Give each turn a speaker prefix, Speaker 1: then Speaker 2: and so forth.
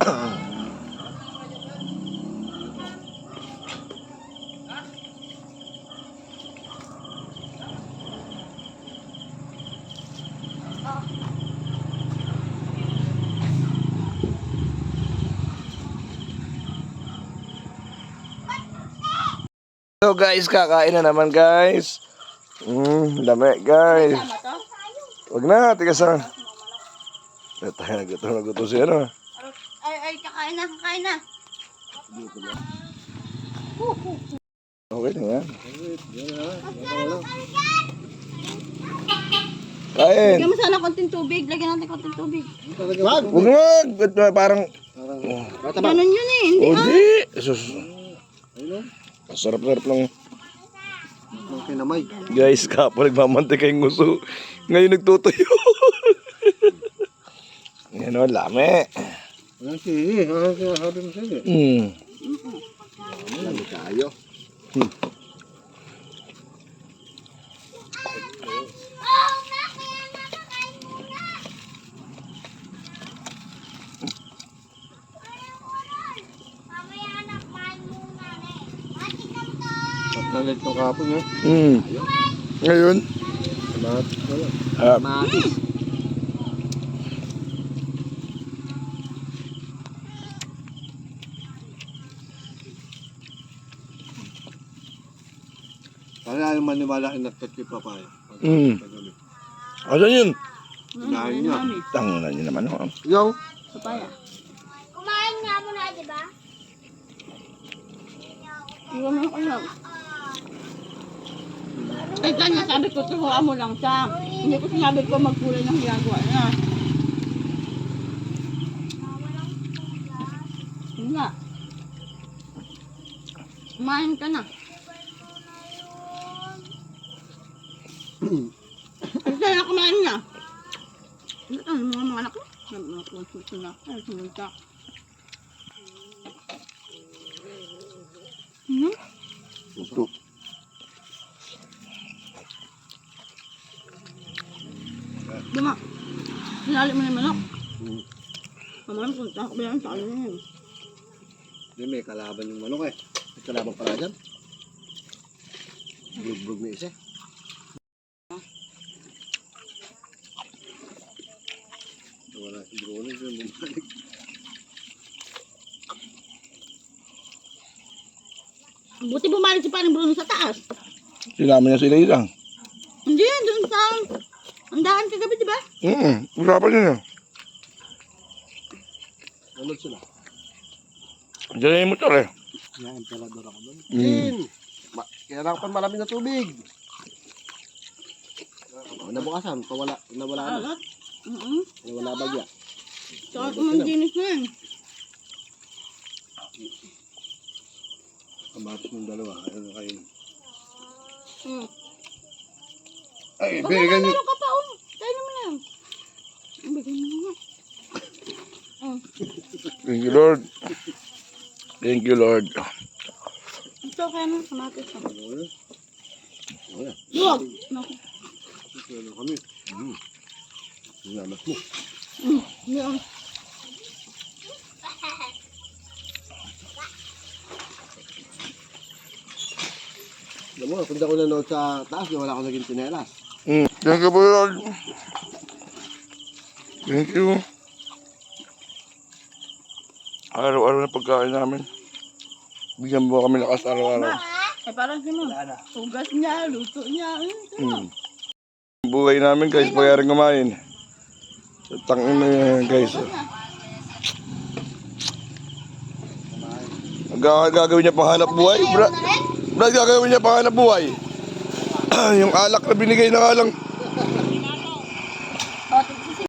Speaker 1: So guys, kakain na naman guys. Mm, dami guys. Wag na, tigas na. Tayo na gutom na ano.
Speaker 2: Ay, ay, kakain na, kakain na.
Speaker 1: Okay na yan. Kain.
Speaker 2: Lagyan mo sana konting tubig. Lagyan natin konting tubig.
Speaker 1: Wag, wag. Ba't ba parang...
Speaker 2: Ganun yun eh. Hindi
Speaker 1: Oh,
Speaker 2: ah.
Speaker 1: di. Sus. Sarap-sarap lang.
Speaker 3: Okay na may.
Speaker 1: Guys, kapo nagmamantika yung nguso. Ngayon nagtutuyo. Yan o, lame.
Speaker 3: Ang sige, ang sinasabi mo sige.
Speaker 1: Mm.
Speaker 3: Lami tayo. At nalit ng kapon eh.
Speaker 1: Mm. Ngayon,
Speaker 3: Lahat wala. ayaw maniwala kay nagtatli pa pa.
Speaker 1: Mm. ano yun?
Speaker 3: Kinain niya.
Speaker 1: Tangan niyo naman. Oh.
Speaker 3: Yo!
Speaker 2: Papaya.
Speaker 4: Kumain nga muna, di ba?
Speaker 2: Iwan mo ko lang. Ay, kanya sabi ko, turuan mo lang siya. Hindi ko sinabi ko magkulay ng ginagawa niya. Hindi nga. Kumain ka na. Ay, kaya kumain na. Ano ang mga mga anak ko? Konsulto na. Ay, sinunta. Hmm?
Speaker 1: Ito.
Speaker 2: Duma. Sinali mo na manok. Mamaya punta ko ba yan? Talo na yun.
Speaker 3: Hindi, may kalaban yung manok eh. May kalaban pala dyan. Brug-brug na isa. Wala si Bruno, yung bumalik.
Speaker 2: Buti bumalik si Paring Bruno sa taas.
Speaker 1: Sinama niya sila isang.
Speaker 2: Hindi, doon sa... Ang daan kagabi, di ba?
Speaker 1: Mm, usapan niya.
Speaker 3: Ano sila?
Speaker 1: Diyan yung motor eh.
Speaker 3: Yan, emperador ako doon.
Speaker 1: Mm.
Speaker 3: Ma- kailangan malamig na tubig. Nabukasan, pawala, nawala na.
Speaker 2: Oo.
Speaker 3: Nawala bagya.
Speaker 2: Tsaka kumandinis na yan.
Speaker 3: Kamatis ng dalawa, ano kayo?
Speaker 2: Hmm.
Speaker 3: Ay,
Speaker 2: Baka
Speaker 3: bigyan niyo.
Speaker 2: meron ka pa, oh. Tayo naman yan. Ang bigay mo nga. Oh.
Speaker 1: Thank you, Lord. Thank you, Lord.
Speaker 2: Ito kaya nang kamatis ka.
Speaker 3: Ano yan?
Speaker 2: Luwag. Naku.
Speaker 3: Ano kami? Hmm. Salamat mo.
Speaker 2: Hmm. Hindi, oh.
Speaker 3: Alam mo, punta ko nanood sa taas, wala akong naging tinelas.
Speaker 1: Mm. Thank you Lord. Thank you. Araw-araw na pagkain namin. Bigyan mo kami lakas araw-araw.
Speaker 2: Eh, parang si Mom. Tugas niya, luto niya.
Speaker 1: Mm. Buhay namin guys, pag kumain. Sa tangin na yan, guys. Ang ga- gagawin niya pang hanap buhay, Brad. Brad, gagawin niya pang hanap buhay. yung alak na binigay na nga lang.